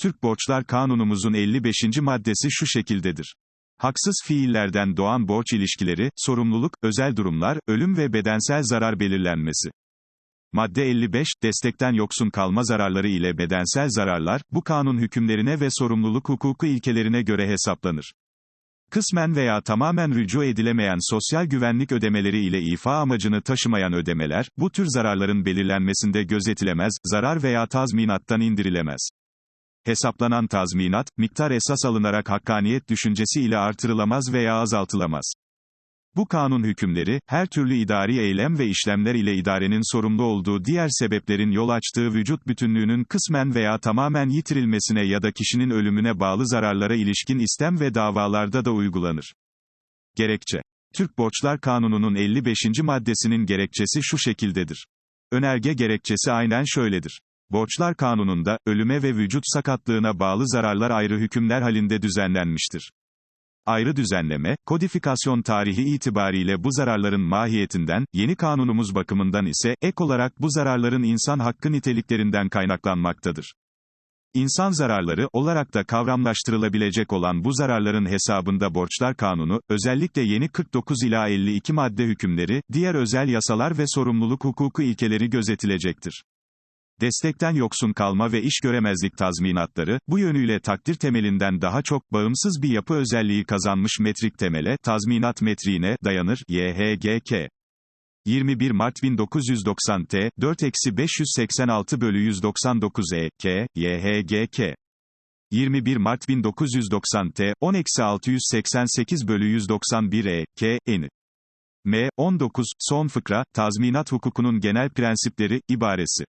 Türk Borçlar Kanunumuzun 55. maddesi şu şekildedir. Haksız fiillerden doğan borç ilişkileri, sorumluluk, özel durumlar, ölüm ve bedensel zarar belirlenmesi. Madde 55, destekten yoksun kalma zararları ile bedensel zararlar, bu kanun hükümlerine ve sorumluluk hukuku ilkelerine göre hesaplanır. Kısmen veya tamamen rücu edilemeyen sosyal güvenlik ödemeleri ile ifa amacını taşımayan ödemeler, bu tür zararların belirlenmesinde gözetilemez, zarar veya tazminattan indirilemez. Hesaplanan tazminat, miktar esas alınarak hakkaniyet düşüncesi ile artırılamaz veya azaltılamaz. Bu kanun hükümleri, her türlü idari eylem ve işlemler ile idarenin sorumlu olduğu diğer sebeplerin yol açtığı vücut bütünlüğünün kısmen veya tamamen yitirilmesine ya da kişinin ölümüne bağlı zararlara ilişkin istem ve davalarda da uygulanır. Gerekçe. Türk Borçlar Kanunu'nun 55. maddesinin gerekçesi şu şekildedir. Önerge gerekçesi aynen şöyledir. Borçlar Kanunu'nda, ölüme ve vücut sakatlığına bağlı zararlar ayrı hükümler halinde düzenlenmiştir. Ayrı düzenleme, kodifikasyon tarihi itibariyle bu zararların mahiyetinden, yeni kanunumuz bakımından ise, ek olarak bu zararların insan hakkı niteliklerinden kaynaklanmaktadır. İnsan zararları olarak da kavramlaştırılabilecek olan bu zararların hesabında Borçlar Kanunu, özellikle yeni 49 ila 52 madde hükümleri, diğer özel yasalar ve sorumluluk hukuku ilkeleri gözetilecektir. Destekten yoksun kalma ve iş göremezlik tazminatları, bu yönüyle takdir temelinden daha çok, bağımsız bir yapı özelliği kazanmış metrik temele, tazminat metriğine, dayanır, YHGK. 21 Mart 1990 T, 4-586 bölü 199 E, K, YHGK. 21 Mart 1990 T, 10-688 bölü 191 E, K, N. M. 19, son fıkra, tazminat hukukunun genel prensipleri, ibaresi.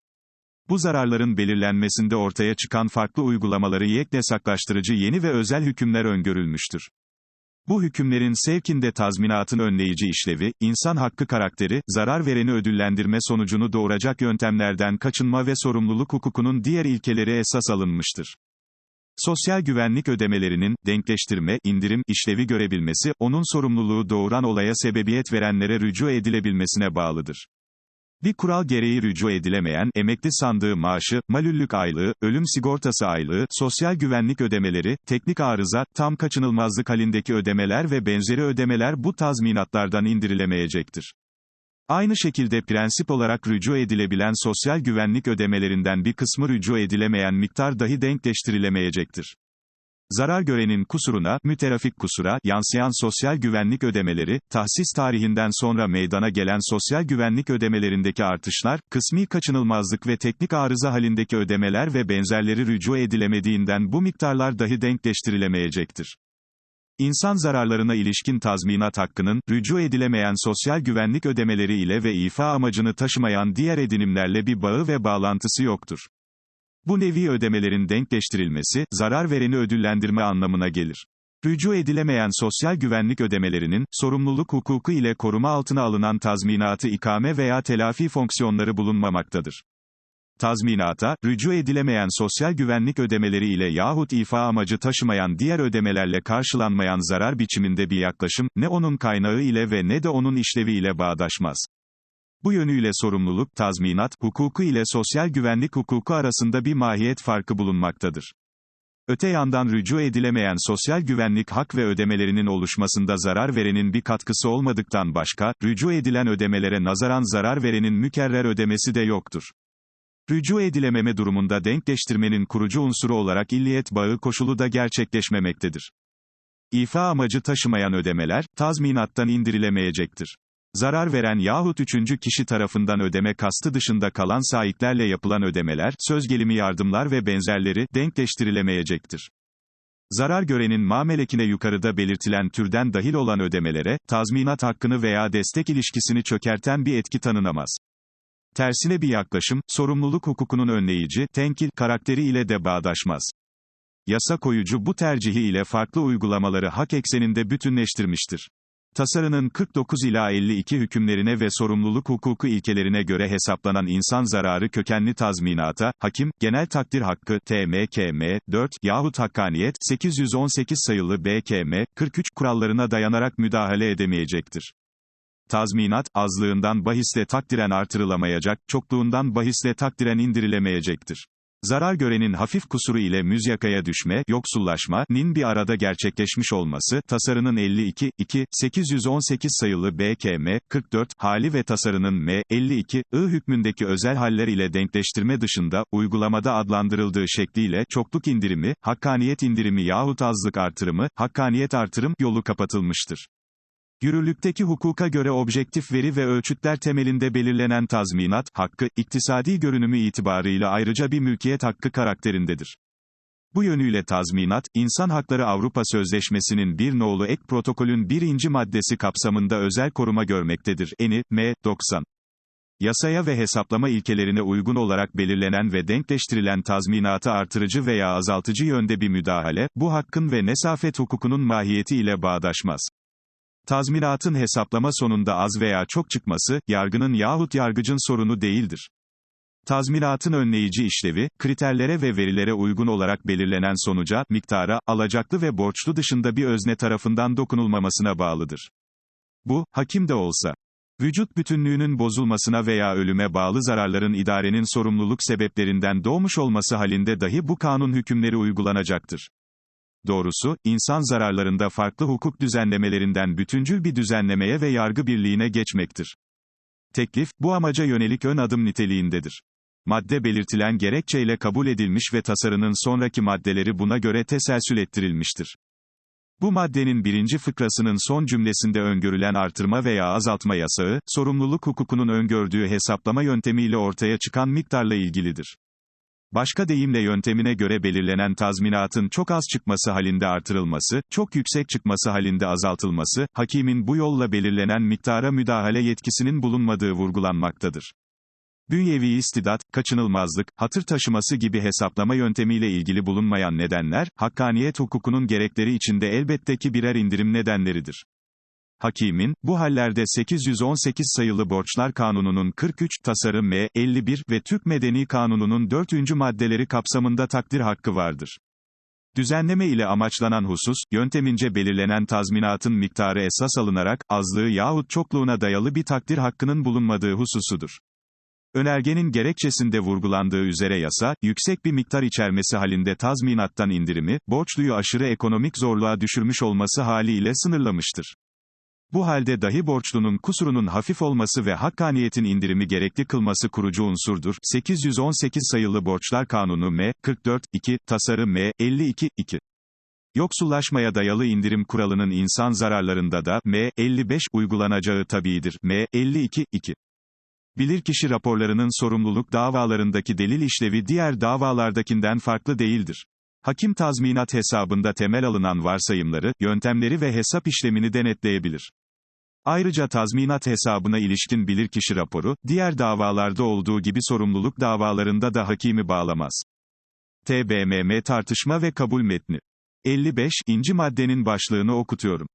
Bu zararların belirlenmesinde ortaya çıkan farklı uygulamaları yeknesaklaştırıcı yeni ve özel hükümler öngörülmüştür. Bu hükümlerin sevkinde tazminatın önleyici işlevi, insan hakkı karakteri, zarar vereni ödüllendirme sonucunu doğuracak yöntemlerden kaçınma ve sorumluluk hukukunun diğer ilkeleri esas alınmıştır. Sosyal güvenlik ödemelerinin, denkleştirme, indirim, işlevi görebilmesi, onun sorumluluğu doğuran olaya sebebiyet verenlere rücu edilebilmesine bağlıdır. Bir kural gereği rücu edilemeyen, emekli sandığı maaşı, malüllük aylığı, ölüm sigortası aylığı, sosyal güvenlik ödemeleri, teknik arıza, tam kaçınılmazlık halindeki ödemeler ve benzeri ödemeler bu tazminatlardan indirilemeyecektir. Aynı şekilde prensip olarak rücu edilebilen sosyal güvenlik ödemelerinden bir kısmı rücu edilemeyen miktar dahi denkleştirilemeyecektir. Zarar görenin kusuruna, müterafik kusura, yansıyan sosyal güvenlik ödemeleri, tahsis tarihinden sonra meydana gelen sosyal güvenlik ödemelerindeki artışlar, kısmi kaçınılmazlık ve teknik arıza halindeki ödemeler ve benzerleri rücu edilemediğinden bu miktarlar dahi denkleştirilemeyecektir. İnsan zararlarına ilişkin tazminat hakkının, rücu edilemeyen sosyal güvenlik ödemeleri ile ve ifa amacını taşımayan diğer edinimlerle bir bağı ve bağlantısı yoktur. Bu nevi ödemelerin denkleştirilmesi, zarar vereni ödüllendirme anlamına gelir. Rücu edilemeyen sosyal güvenlik ödemelerinin, sorumluluk hukuku ile koruma altına alınan tazminatı ikame veya telafi fonksiyonları bulunmamaktadır. Tazminata, rücu edilemeyen sosyal güvenlik ödemeleri ile yahut ifa amacı taşımayan diğer ödemelerle karşılanmayan zarar biçiminde bir yaklaşım, ne onun kaynağı ile ve ne de onun işlevi ile bağdaşmaz. Bu yönüyle sorumluluk, tazminat, hukuku ile sosyal güvenlik hukuku arasında bir mahiyet farkı bulunmaktadır. Öte yandan rücu edilemeyen sosyal güvenlik hak ve ödemelerinin oluşmasında zarar verenin bir katkısı olmadıktan başka, rücu edilen ödemelere nazaran zarar verenin mükerrer ödemesi de yoktur. Rücu edilememe durumunda denkleştirmenin kurucu unsuru olarak illiyet bağı koşulu da gerçekleşmemektedir. İfa amacı taşımayan ödemeler, tazminattan indirilemeyecektir. Zarar veren yahut üçüncü kişi tarafından ödeme kastı dışında kalan sahiplerle yapılan ödemeler, söz gelimi yardımlar ve benzerleri, denkleştirilemeyecektir. Zarar görenin mamelekine yukarıda belirtilen türden dahil olan ödemelere, tazminat hakkını veya destek ilişkisini çökerten bir etki tanınamaz. Tersine bir yaklaşım, sorumluluk hukukunun önleyici, tenkil, karakteri ile de bağdaşmaz. Yasa koyucu bu tercihi ile farklı uygulamaları hak ekseninde bütünleştirmiştir. Tasarının 49 ila 52 hükümlerine ve sorumluluk hukuku ilkelerine göre hesaplanan insan zararı kökenli tazminata, hakim, genel takdir hakkı, TMKM, 4, yahut hakkaniyet, 818 sayılı BKM, 43 kurallarına dayanarak müdahale edemeyecektir. Tazminat, azlığından bahisle takdiren artırılamayacak, çokluğundan bahisle takdiren indirilemeyecektir. Zarar görenin hafif kusuru ile müzyakaya düşme, yoksullaşma, nin bir arada gerçekleşmiş olması, tasarının 52, 2, 818 sayılı BKM, 44, hali ve tasarının M, 52, I hükmündeki özel haller ile denkleştirme dışında, uygulamada adlandırıldığı şekliyle, çokluk indirimi, hakkaniyet indirimi yahut azlık artırımı, hakkaniyet artırım, yolu kapatılmıştır. Yürürlükteki hukuka göre objektif veri ve ölçütler temelinde belirlenen tazminat, hakkı, iktisadi görünümü itibarıyla ayrıca bir mülkiyet hakkı karakterindedir. Bu yönüyle tazminat, İnsan Hakları Avrupa Sözleşmesi'nin bir nolu ek protokolün birinci maddesi kapsamında özel koruma görmektedir. Eni, M. 90. Yasaya ve hesaplama ilkelerine uygun olarak belirlenen ve denkleştirilen tazminatı artırıcı veya azaltıcı yönde bir müdahale, bu hakkın ve nesafet hukukunun mahiyeti ile bağdaşmaz. Tazminatın hesaplama sonunda az veya çok çıkması, yargının yahut yargıcın sorunu değildir. Tazminatın önleyici işlevi, kriterlere ve verilere uygun olarak belirlenen sonuca, miktara, alacaklı ve borçlu dışında bir özne tarafından dokunulmamasına bağlıdır. Bu, hakim de olsa, vücut bütünlüğünün bozulmasına veya ölüme bağlı zararların idarenin sorumluluk sebeplerinden doğmuş olması halinde dahi bu kanun hükümleri uygulanacaktır. Doğrusu, insan zararlarında farklı hukuk düzenlemelerinden bütüncül bir düzenlemeye ve yargı birliğine geçmektir. Teklif, bu amaca yönelik ön adım niteliğindedir. Madde belirtilen gerekçeyle kabul edilmiş ve tasarının sonraki maddeleri buna göre teselsül ettirilmiştir. Bu maddenin birinci fıkrasının son cümlesinde öngörülen artırma veya azaltma yasağı, sorumluluk hukukunun öngördüğü hesaplama yöntemiyle ortaya çıkan miktarla ilgilidir. Başka deyimle yöntemine göre belirlenen tazminatın çok az çıkması halinde artırılması, çok yüksek çıkması halinde azaltılması, hakimin bu yolla belirlenen miktara müdahale yetkisinin bulunmadığı vurgulanmaktadır. Bünyevi istidat, kaçınılmazlık, hatır taşıması gibi hesaplama yöntemiyle ilgili bulunmayan nedenler, hakkaniyet hukukunun gerekleri içinde elbette ki birer indirim nedenleridir. Hakimin, bu hallerde 818 sayılı Borçlar Kanunu'nun 43, tasarı M, 51 ve Türk Medeni Kanunu'nun 4. maddeleri kapsamında takdir hakkı vardır. Düzenleme ile amaçlanan husus, yöntemince belirlenen tazminatın miktarı esas alınarak, azlığı yahut çokluğuna dayalı bir takdir hakkının bulunmadığı hususudur. Önergenin gerekçesinde vurgulandığı üzere yasa, yüksek bir miktar içermesi halinde tazminattan indirimi, borçluyu aşırı ekonomik zorluğa düşürmüş olması haliyle sınırlamıştır. Bu halde dahi borçlunun kusurunun hafif olması ve hakkaniyetin indirimi gerekli kılması kurucu unsurdur. 818 sayılı Borçlar Kanunu M. 44, 2, tasarı M. 52, 2. Yoksullaşmaya dayalı indirim kuralının insan zararlarında da M. 55 uygulanacağı tabiidir. M. 52, 2. Bilirkişi raporlarının sorumluluk davalarındaki delil işlevi diğer davalardakinden farklı değildir. Hakim tazminat hesabında temel alınan varsayımları, yöntemleri ve hesap işlemini denetleyebilir. Ayrıca tazminat hesabına ilişkin bilirkişi raporu, diğer davalarda olduğu gibi sorumluluk davalarında da hakimi bağlamaz. TBMM tartışma ve kabul metni. 55. inci maddenin başlığını okutuyorum.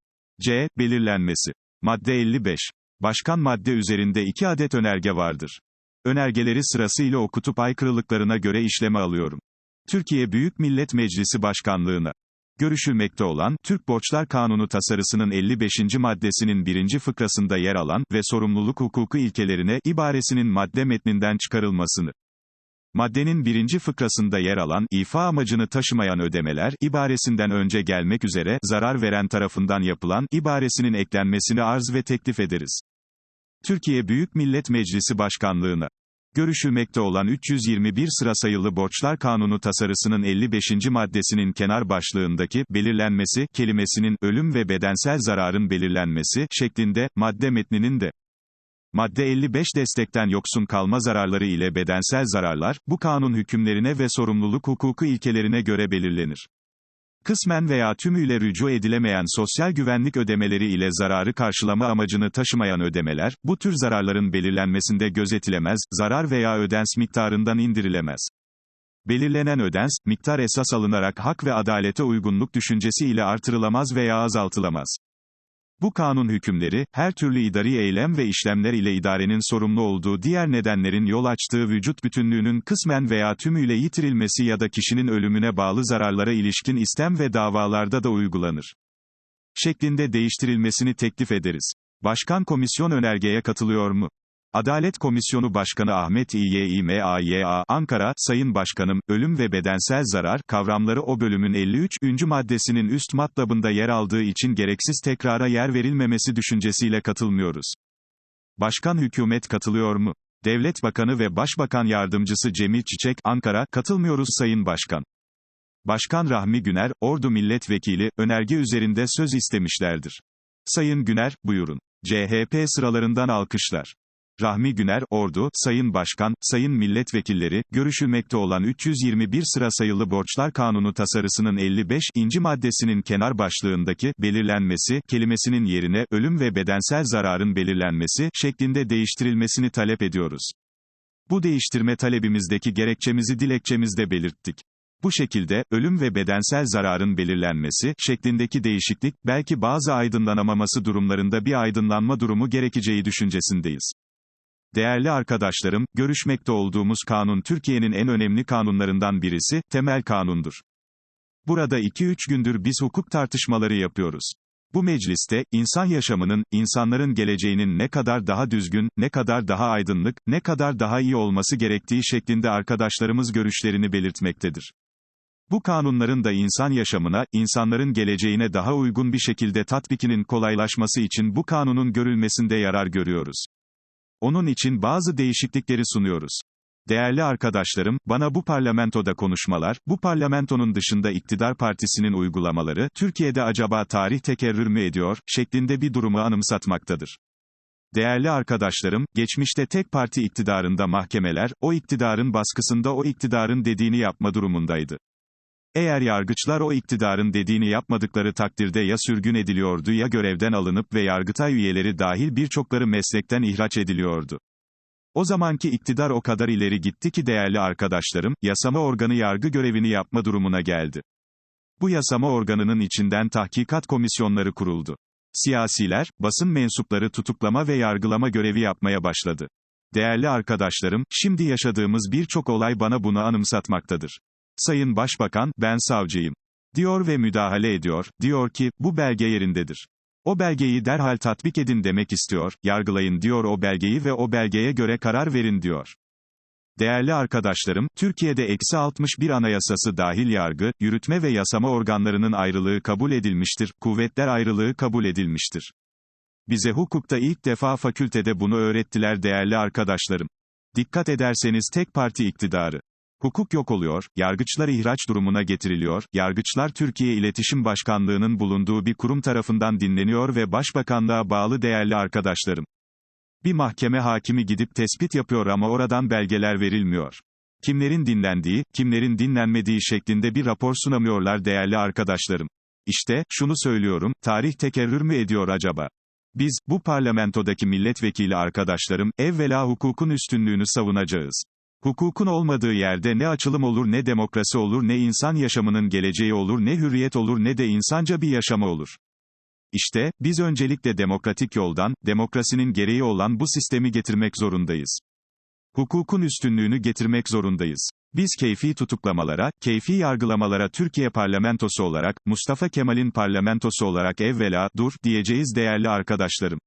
C. Belirlenmesi. Madde 55. Başkan madde üzerinde iki adet önerge vardır. Önergeleri sırasıyla okutup aykırılıklarına göre işleme alıyorum. Türkiye Büyük Millet Meclisi Başkanlığına görüşülmekte olan, Türk Borçlar Kanunu tasarısının 55. maddesinin birinci fıkrasında yer alan ve sorumluluk hukuku ilkelerine ibaresinin madde metninden çıkarılmasını. Maddenin birinci fıkrasında yer alan, ifa amacını taşımayan ödemeler, ibaresinden önce gelmek üzere, zarar veren tarafından yapılan, ibaresinin eklenmesini arz ve teklif ederiz. Türkiye Büyük Millet Meclisi Başkanlığına görüşülmekte olan 321 sıra sayılı Borçlar Kanunu tasarısının 55. maddesinin kenar başlığındaki belirlenmesi kelimesinin ölüm ve bedensel zararın belirlenmesi şeklinde madde metninin de Madde 55 destekten yoksun kalma zararları ile bedensel zararlar, bu kanun hükümlerine ve sorumluluk hukuku ilkelerine göre belirlenir. Kısmen veya tümüyle rücu edilemeyen sosyal güvenlik ödemeleri ile zararı karşılama amacını taşımayan ödemeler, bu tür zararların belirlenmesinde gözetilemez, zarar veya ödens miktarından indirilemez. Belirlenen ödens, miktar esas alınarak hak ve adalete uygunluk düşüncesi ile artırılamaz veya azaltılamaz. Bu kanun hükümleri, her türlü idari eylem ve işlemler ile idarenin sorumlu olduğu diğer nedenlerin yol açtığı vücut bütünlüğünün kısmen veya tümüyle yitirilmesi ya da kişinin ölümüne bağlı zararlara ilişkin istem ve davalarda da uygulanır. Şeklinde değiştirilmesini teklif ederiz. Başkan komisyon önergeye katılıyor mu? Adalet Komisyonu Başkanı Ahmet İYİMAYA, Ankara, Sayın Başkanım, ölüm ve bedensel zarar, kavramları o bölümün 53. maddesinin üst matlabında yer aldığı için gereksiz tekrara yer verilmemesi düşüncesiyle katılmıyoruz. Başkan hükümet katılıyor mu? Devlet Bakanı ve Başbakan Yardımcısı Cemil Çiçek, Ankara, katılmıyoruz Sayın Başkan. Başkan Rahmi Güner, Ordu Milletvekili, önerge üzerinde söz istemişlerdir. Sayın Güner, buyurun. CHP sıralarından alkışlar. Rahmi Güner, Ordu, Sayın Başkan, Sayın Milletvekilleri, görüşülmekte olan 321 sıra sayılı Borçlar Kanunu tasarısının 55. inci maddesinin kenar başlığındaki, belirlenmesi, kelimesinin yerine, ölüm ve bedensel zararın belirlenmesi, şeklinde değiştirilmesini talep ediyoruz. Bu değiştirme talebimizdeki gerekçemizi dilekçemizde belirttik. Bu şekilde, ölüm ve bedensel zararın belirlenmesi, şeklindeki değişiklik, belki bazı aydınlanamaması durumlarında bir aydınlanma durumu gerekeceği düşüncesindeyiz. Değerli arkadaşlarım, görüşmekte olduğumuz kanun Türkiye'nin en önemli kanunlarından birisi, temel kanundur. Burada 2-3 gündür biz hukuk tartışmaları yapıyoruz. Bu mecliste, insan yaşamının, insanların geleceğinin ne kadar daha düzgün, ne kadar daha aydınlık, ne kadar daha iyi olması gerektiği şeklinde arkadaşlarımız görüşlerini belirtmektedir. Bu kanunların da insan yaşamına, insanların geleceğine daha uygun bir şekilde tatbikinin kolaylaşması için bu kanunun görülmesinde yarar görüyoruz. Onun için bazı değişiklikleri sunuyoruz. Değerli arkadaşlarım, bana bu parlamentoda konuşmalar, bu parlamentonun dışında iktidar partisinin uygulamaları, Türkiye'de acaba tarih tekerrür mü ediyor, şeklinde bir durumu anımsatmaktadır. Değerli arkadaşlarım, geçmişte tek parti iktidarında mahkemeler, o iktidarın baskısında o iktidarın dediğini yapma durumundaydı. Eğer yargıçlar o iktidarın dediğini yapmadıkları takdirde ya sürgün ediliyordu ya görevden alınıp ve yargıtay üyeleri dahil birçokları meslekten ihraç ediliyordu. O zamanki iktidar o kadar ileri gitti ki değerli arkadaşlarım, yasama organı yargı görevini yapma durumuna geldi. Bu yasama organının içinden tahkikat komisyonları kuruldu. Siyasiler, basın mensupları tutuklama ve yargılama görevi yapmaya başladı. Değerli arkadaşlarım, şimdi yaşadığımız birçok olay bana bunu anımsatmaktadır. Sayın Başbakan, ben savcıyım. Diyor ve müdahale ediyor, diyor ki, bu belge yerindedir. O belgeyi derhal tatbik edin demek istiyor, yargılayın diyor o belgeyi ve o belgeye göre karar verin diyor. Değerli arkadaşlarım, Türkiye'de eksi 61 anayasası dahil yargı, yürütme ve yasama organlarının ayrılığı kabul edilmiştir, kuvvetler ayrılığı kabul edilmiştir. Bize hukukta ilk defa fakültede bunu öğrettiler değerli arkadaşlarım. Dikkat ederseniz tek parti iktidarı. Hukuk yok oluyor, yargıçlar ihraç durumuna getiriliyor, yargıçlar Türkiye İletişim Başkanlığı'nın bulunduğu bir kurum tarafından dinleniyor ve başbakanlığa bağlı değerli arkadaşlarım. Bir mahkeme hakimi gidip tespit yapıyor ama oradan belgeler verilmiyor. Kimlerin dinlendiği, kimlerin dinlenmediği şeklinde bir rapor sunamıyorlar değerli arkadaşlarım. İşte, şunu söylüyorum, tarih tekerrür mü ediyor acaba? Biz, bu parlamentodaki milletvekili arkadaşlarım, evvela hukukun üstünlüğünü savunacağız. Hukukun olmadığı yerde ne açılım olur ne demokrasi olur ne insan yaşamının geleceği olur ne hürriyet olur ne de insanca bir yaşama olur. İşte, biz öncelikle demokratik yoldan, demokrasinin gereği olan bu sistemi getirmek zorundayız. Hukukun üstünlüğünü getirmek zorundayız. Biz keyfi tutuklamalara, keyfi yargılamalara Türkiye parlamentosu olarak, Mustafa Kemal'in parlamentosu olarak evvela, dur, diyeceğiz değerli arkadaşlarım.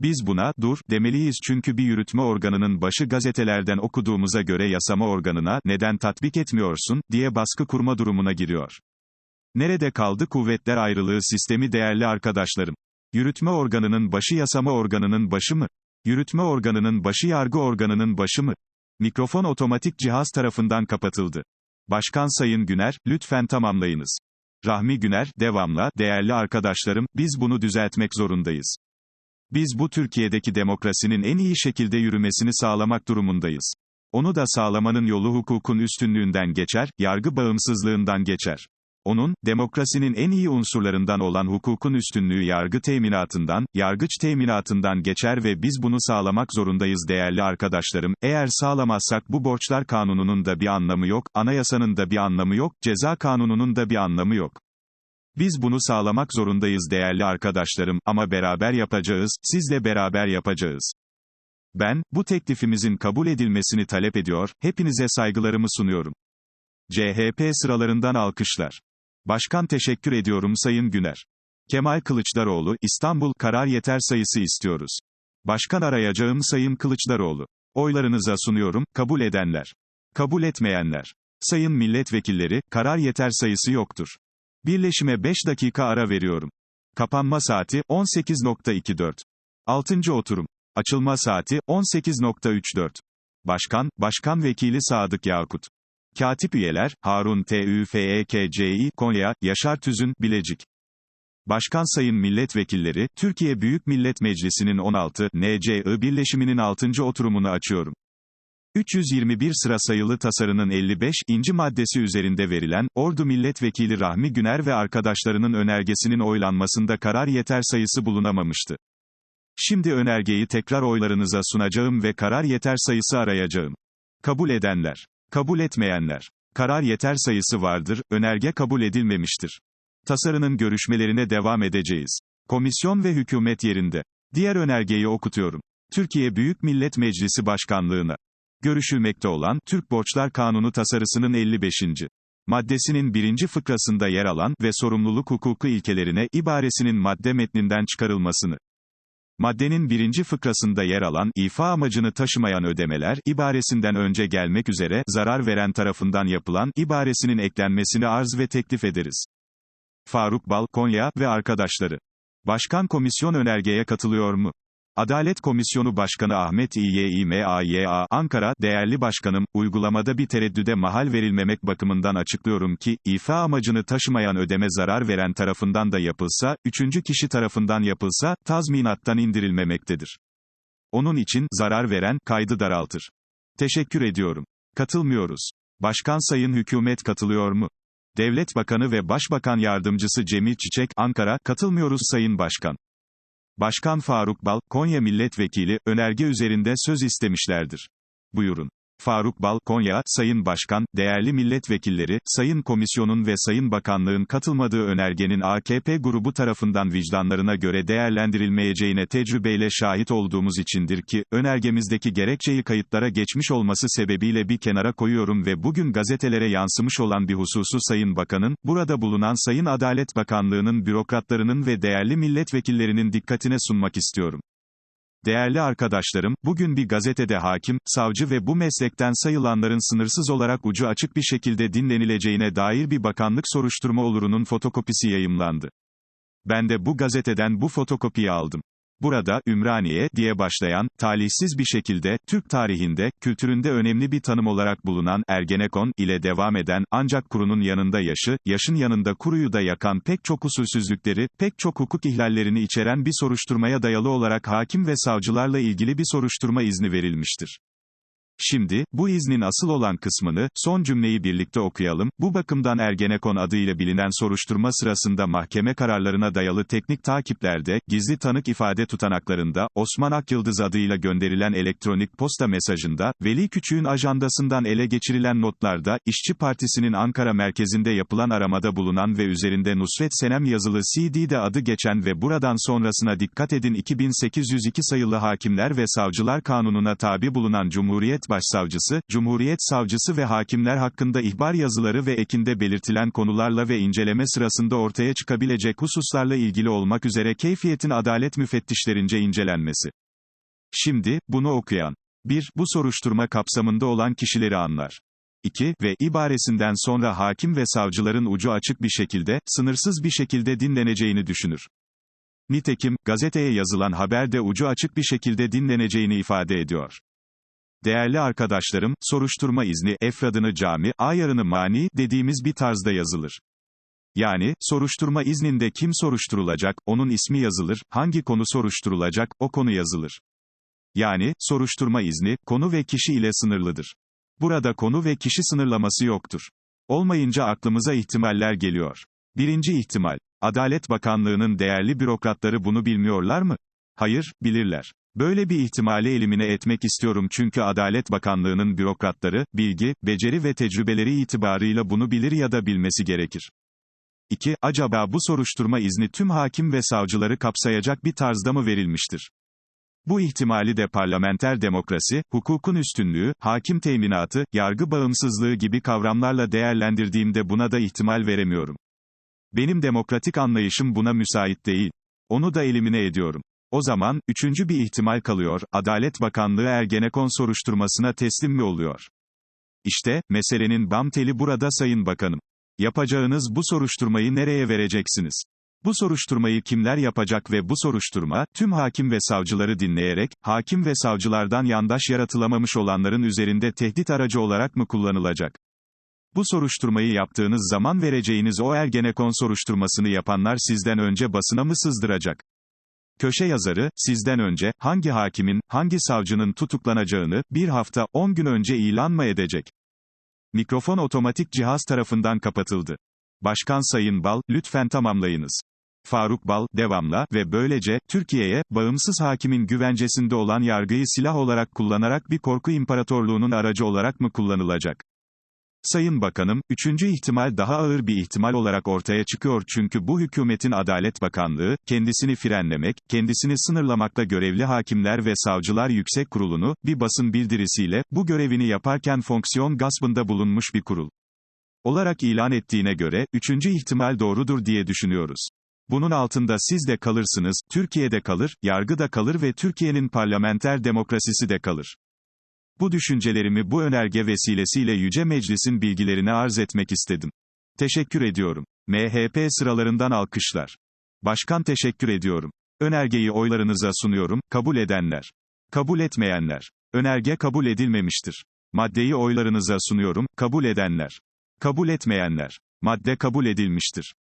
Biz buna, dur, demeliyiz çünkü bir yürütme organının başı gazetelerden okuduğumuza göre yasama organına, neden tatbik etmiyorsun, diye baskı kurma durumuna giriyor. Nerede kaldı kuvvetler ayrılığı sistemi değerli arkadaşlarım? Yürütme organının başı yasama organının başı mı? Yürütme organının başı yargı organının başı mı? Mikrofon otomatik cihaz tarafından kapatıldı. Başkan Sayın Güner, lütfen tamamlayınız. Rahmi Güner, devamla, değerli arkadaşlarım, biz bunu düzeltmek zorundayız. Biz bu Türkiye'deki demokrasinin en iyi şekilde yürümesini sağlamak durumundayız. Onu da sağlamanın yolu hukukun üstünlüğünden geçer, yargı bağımsızlığından geçer. Onun, demokrasinin en iyi unsurlarından olan hukukun üstünlüğü yargı teminatından, yargıç teminatından geçer ve biz bunu sağlamak zorundayız değerli arkadaşlarım. Eğer sağlamazsak bu borçlar kanununun da bir anlamı yok, anayasanın da bir anlamı yok, ceza kanununun da bir anlamı yok. Biz bunu sağlamak zorundayız değerli arkadaşlarım, ama beraber yapacağız, sizle beraber yapacağız. Ben, bu teklifimizin kabul edilmesini talep ediyor, hepinize saygılarımı sunuyorum. CHP sıralarından alkışlar. Başkan teşekkür ediyorum Sayın Güner. Kemal Kılıçdaroğlu, İstanbul, karar yeter sayısı istiyoruz. Başkan arayacağım Sayın Kılıçdaroğlu. Oylarınıza sunuyorum, kabul edenler. Kabul etmeyenler. Sayın milletvekilleri, karar yeter sayısı yoktur. Birleşime 5 dakika ara veriyorum. Kapanma saati 18.24. 6. oturum. Açılma saati 18.34. Başkan, Başkan Vekili Sadık Yakut. Katip üyeler, Harun TÜFEKCİ, Konya, Yaşar Tüzün, Bilecik. Başkan Sayın Milletvekilleri, Türkiye Büyük Millet Meclisi'nin 16, NCI birleşiminin 6. oturumunu açıyorum. 321 sıra sayılı tasarının 55. inci maddesi üzerinde verilen, Ordu Milletvekili Rahmi Güner ve arkadaşlarının önergesinin oylanmasında karar yeter sayısı bulunamamıştı. Şimdi önergeyi tekrar oylarınıza sunacağım ve karar yeter sayısı arayacağım. Kabul edenler. Kabul etmeyenler. Karar yeter sayısı vardır, önerge kabul edilmemiştir. Tasarının görüşmelerine devam edeceğiz. Komisyon ve hükümet yerinde. Diğer önergeyi okutuyorum. Türkiye Büyük Millet Meclisi Başkanlığına. Görüşülmekte olan, Türk Borçlar Kanunu tasarısının 55. maddesinin birinci fıkrasında yer alan ve sorumluluk hukuku ilkelerine ibaresinin madde metninden çıkarılmasını. Maddenin birinci fıkrasında yer alan, ifa amacını taşımayan ödemeler, ibaresinden önce gelmek üzere, zarar veren tarafından yapılan, ibaresinin eklenmesini arz ve teklif ederiz. Faruk Bal, Konya ve arkadaşları. Başkan komisyon önergeye katılıyor mu? Adalet Komisyonu Başkanı Ahmet İYİMAYA, Ankara, değerli başkanım, uygulamada bir tereddüde mahal verilmemek bakımından açıklıyorum ki, ifa amacını taşımayan ödeme zarar veren tarafından da yapılsa, üçüncü kişi tarafından yapılsa, tazminattan indirilmemektedir. Onun için, zarar veren, kaydı daraltır. Teşekkür ediyorum. Katılmıyoruz. Başkan Sayın Hükümet katılıyor mu? Devlet Bakanı ve Başbakan Yardımcısı Cemil Çiçek, Ankara, katılmıyoruz Sayın Başkan. Başkan Faruk Bal, Konya Milletvekili, önerge üzerinde söz istemişlerdir. Buyurun. Faruk Bal, Konya, Sayın Başkan, değerli milletvekilleri, Sayın Komisyonun ve Sayın Bakanlığın katılmadığı önergenin AKP grubu tarafından vicdanlarına göre değerlendirilmeyeceğine tecrübeyle şahit olduğumuz içindir ki, önergemizdeki gerekçeyi kayıtlara geçmiş olması sebebiyle bir kenara koyuyorum ve bugün gazetelere yansımış olan bir hususu Sayın Bakanın, burada bulunan Sayın Adalet Bakanlığı'nın bürokratlarının ve değerli milletvekillerinin dikkatine sunmak istiyorum. Değerli arkadaşlarım, bugün bir gazetede hakim, savcı ve bu meslekten sayılanların sınırsız olarak ucu açık bir şekilde dinlenileceğine dair bir bakanlık soruşturma olurunun fotokopisi yayımlandı. Ben de bu gazeteden bu fotokopiyi aldım. Burada, Ümraniye, diye başlayan, talihsiz bir şekilde, Türk tarihinde, kültüründe önemli bir tanım olarak bulunan, Ergenekon, ile devam eden, ancak kurunun yanında yaşı, yaşın yanında kuruyu da yakan pek çok usulsüzlükleri, pek çok hukuk ihlallerini içeren bir soruşturmaya dayalı olarak hakim ve savcılarla ilgili bir soruşturma izni verilmiştir. Şimdi, bu iznin asıl olan kısmını, son cümleyi birlikte okuyalım. Bu bakımdan Ergenekon adıyla bilinen soruşturma sırasında mahkeme kararlarına dayalı teknik takiplerde, gizli tanık ifade tutanaklarında, Osman Akyıldız adıyla gönderilen elektronik posta mesajında, Veli Küçük'ün ajandasından ele geçirilen notlarda, İşçi Partisi'nin Ankara merkezinde yapılan aramada bulunan ve üzerinde Nusret Senem yazılı CD'de adı geçen ve buradan sonrasına dikkat edin 2802 sayılı Hakimler ve Savcılar Kanunu'na tabi bulunan Cumhuriyet Başsavcısı, Cumhuriyet Savcısı ve hakimler hakkında ihbar yazıları ve ekinde belirtilen konularla ve inceleme sırasında ortaya çıkabilecek hususlarla ilgili olmak üzere keyfiyetin adalet müfettişlerince incelenmesi. Şimdi, bunu okuyan. 1. Bu soruşturma kapsamında olan kişileri anlar. 2. Ve ibaresinden sonra hakim ve savcıların ucu açık bir şekilde, sınırsız bir şekilde dinleneceğini düşünür. Nitekim, gazeteye yazılan haberde ucu açık bir şekilde dinleneceğini ifade ediyor. Değerli arkadaşlarım, soruşturma izni, efradını cami, ayarını mani, dediğimiz bir tarzda yazılır. Yani, soruşturma izninde kim soruşturulacak, onun ismi yazılır, hangi konu soruşturulacak, o konu yazılır. Yani, soruşturma izni, konu ve kişi ile sınırlıdır. Burada konu ve kişi sınırlaması yoktur. Olmayınca aklımıza ihtimaller geliyor. Birinci ihtimal, Adalet Bakanlığı'nın değerli bürokratları bunu bilmiyorlar mı? Hayır, bilirler. Böyle bir ihtimali elimine etmek istiyorum çünkü Adalet Bakanlığı'nın bürokratları, bilgi, beceri ve tecrübeleri itibarıyla bunu bilir ya da bilmesi gerekir. 2. Acaba bu soruşturma izni tüm hakim ve savcıları kapsayacak bir tarzda mı verilmiştir? Bu ihtimali de parlamenter demokrasi, hukukun üstünlüğü, hakim teminatı, yargı bağımsızlığı gibi kavramlarla değerlendirdiğimde buna da ihtimal veremiyorum. Benim demokratik anlayışım buna müsait değil. Onu da elimine ediyorum. O zaman, üçüncü bir ihtimal kalıyor, Adalet Bakanlığı Ergenekon soruşturmasına teslim mi oluyor? İşte, meselenin bam teli burada Sayın Bakanım. Yapacağınız bu soruşturmayı nereye vereceksiniz? Bu soruşturmayı kimler yapacak ve bu soruşturma, tüm hakim ve savcıları dinleyerek, hakim ve savcılardan yandaş yaratılamamış olanların üzerinde tehdit aracı olarak mı kullanılacak? Bu soruşturmayı yaptığınız zaman vereceğiniz o Ergenekon soruşturmasını yapanlar sizden önce basına mı sızdıracak? Köşe yazarı, sizden önce, hangi hakimin, hangi savcının tutuklanacağını, bir hafta, 10 gün önce ilan mı edecek? Mikrofon otomatik cihaz tarafından kapatıldı. Başkan Sayın Bal, lütfen tamamlayınız. Faruk Bal, devamla ve böylece, Türkiye'ye, bağımsız hakimin güvencesinde olan yargıyı silah olarak kullanarak bir korku imparatorluğunun aracı olarak mı kullanılacak? Sayın Bakanım, üçüncü ihtimal daha ağır bir ihtimal olarak ortaya çıkıyor çünkü bu hükümetin Adalet Bakanlığı, kendisini frenlemek, kendisini sınırlamakta görevli hakimler ve savcılar yüksek kurulunu, bir basın bildirisiyle, bu görevini yaparken fonksiyon gaspında bulunmuş bir kurul olarak ilan ettiğine göre, üçüncü ihtimal doğrudur diye düşünüyoruz. Bunun altında siz de kalırsınız, Türkiye'de kalır, yargı da kalır ve Türkiye'nin parlamenter demokrasisi de kalır. Bu düşüncelerimi bu önerge vesilesiyle Yüce Meclis'in bilgilerine arz etmek istedim. Teşekkür ediyorum. MHP sıralarından alkışlar. Başkan teşekkür ediyorum. Önergeyi oylarınıza sunuyorum, kabul edenler. Kabul etmeyenler. Önerge kabul edilmemiştir. Maddeyi oylarınıza sunuyorum, kabul edenler. Kabul etmeyenler. Madde kabul edilmiştir.